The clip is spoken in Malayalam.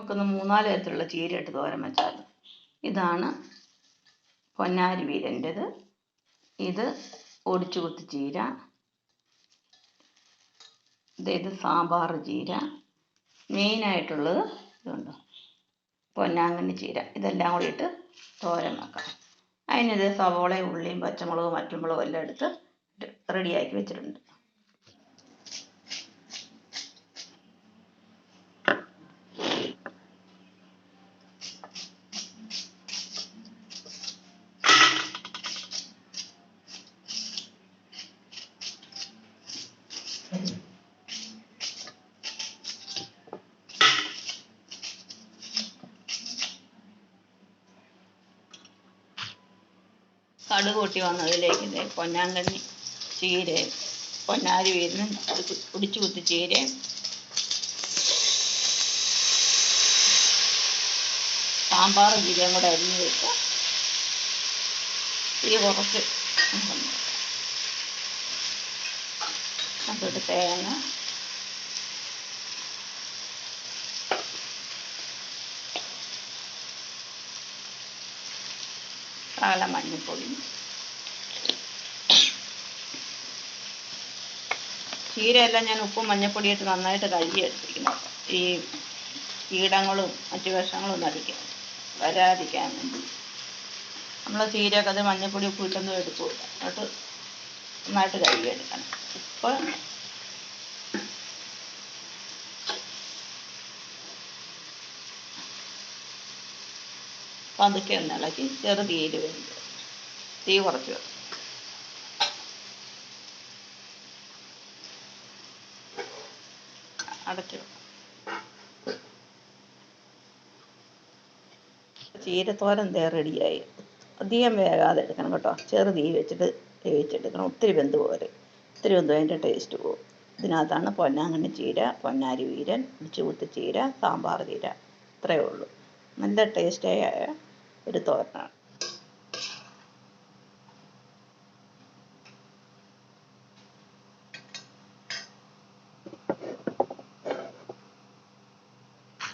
നമുക്കൊന്ന് മൂന്നാൽ തരത്തിലുള്ള ചീര ഇട്ട് തോരൻ വെച്ചാൽ ഇതാണ് പൊന്നാരി വീരന്റെത്. ഇത് ഒടിച്ചു കുത്തി ചീര. ഇത് സാമ്പാർ ചീര. മെയിനായിട്ടുള്ളത് ഇതുണ്ട്. പൊന്നാങ്കണ്ണി ചീര. ഇതെല്ലാം കൂടി ഇട്ട് തോരൻ വെക്കാം. അതിനിത് സവോളയും ഉള്ളിയും പച്ചമുളകും മറ്റുമുളകും എല്ലാം എടുത്ത് റെഡിയാക്കി വെച്ചിട്ടുണ്ട്. കടുക് കൂട്ടി വന്നതിലേക്ക് ഇതേ പൊന്നാങ്കണ്ണി ചീരയും പൊന്നാരി വീരനും പിടിച്ചു കുത്തി ചീരയും സാമ്പാർ ചീരയും കൂടെ അരിഞ്ഞ് വെച്ച് തീ കുറച്ച് അതിട്ട് തേങ്ങ കാള മഞ്ഞൾപ്പൊടി ചീരയെല്ലാം ഞാൻ ഉപ്പും മഞ്ഞപ്പൊടിയിട്ട് നന്നായിട്ട് കഴുകി എടുത്തിരിക്കുന്നു ഈ കീടങ്ങളും മറ്റു വിഷങ്ങളും ഒന്നും അടിക്കാൻ വരാതിരിക്കാൻ വേണ്ടി നമ്മൾ ചീരയൊക്കെ അത് മഞ്ഞപ്പൊടി ഉപ്പ് ഇട്ടൊന്നും എടുക്കില്ല എന്നിട്ട് നന്നായിട്ട് കഴുകി എടുക്കണം ഉപ്പ് പതുക്കെ ഒന്ന് ഇളക്കി ചെറു തീയിൽ വേണ്ടി തീ കുറച്ച് വെക്കും അടച്ചു ചീരത്തോരൻ തേ റെഡിയായി. അധികം വേഗാതെ എടുക്കണം കേട്ടോ. ചെറു തീ വെച്ചിട്ട് വേവിച്ചെടുക്കണം. ഒത്തിരി വെന്ത് പോരെ. ഒത്തിരി വെന്ത് അതിന്റെ ടേസ്റ്റ് പോകും ഇതിനകത്താണ് പൊന്നാങ്കണ്ണി ചീര പൊന്നാരി വീരൻ ഇടിച്ചുകൂത്ത് ചീര സാമ്പാർ ചീര. ഇത്രയേ ഉള്ളൂ. നല്ല ടേസ്റ്റായ ഒരു തോരനാണ്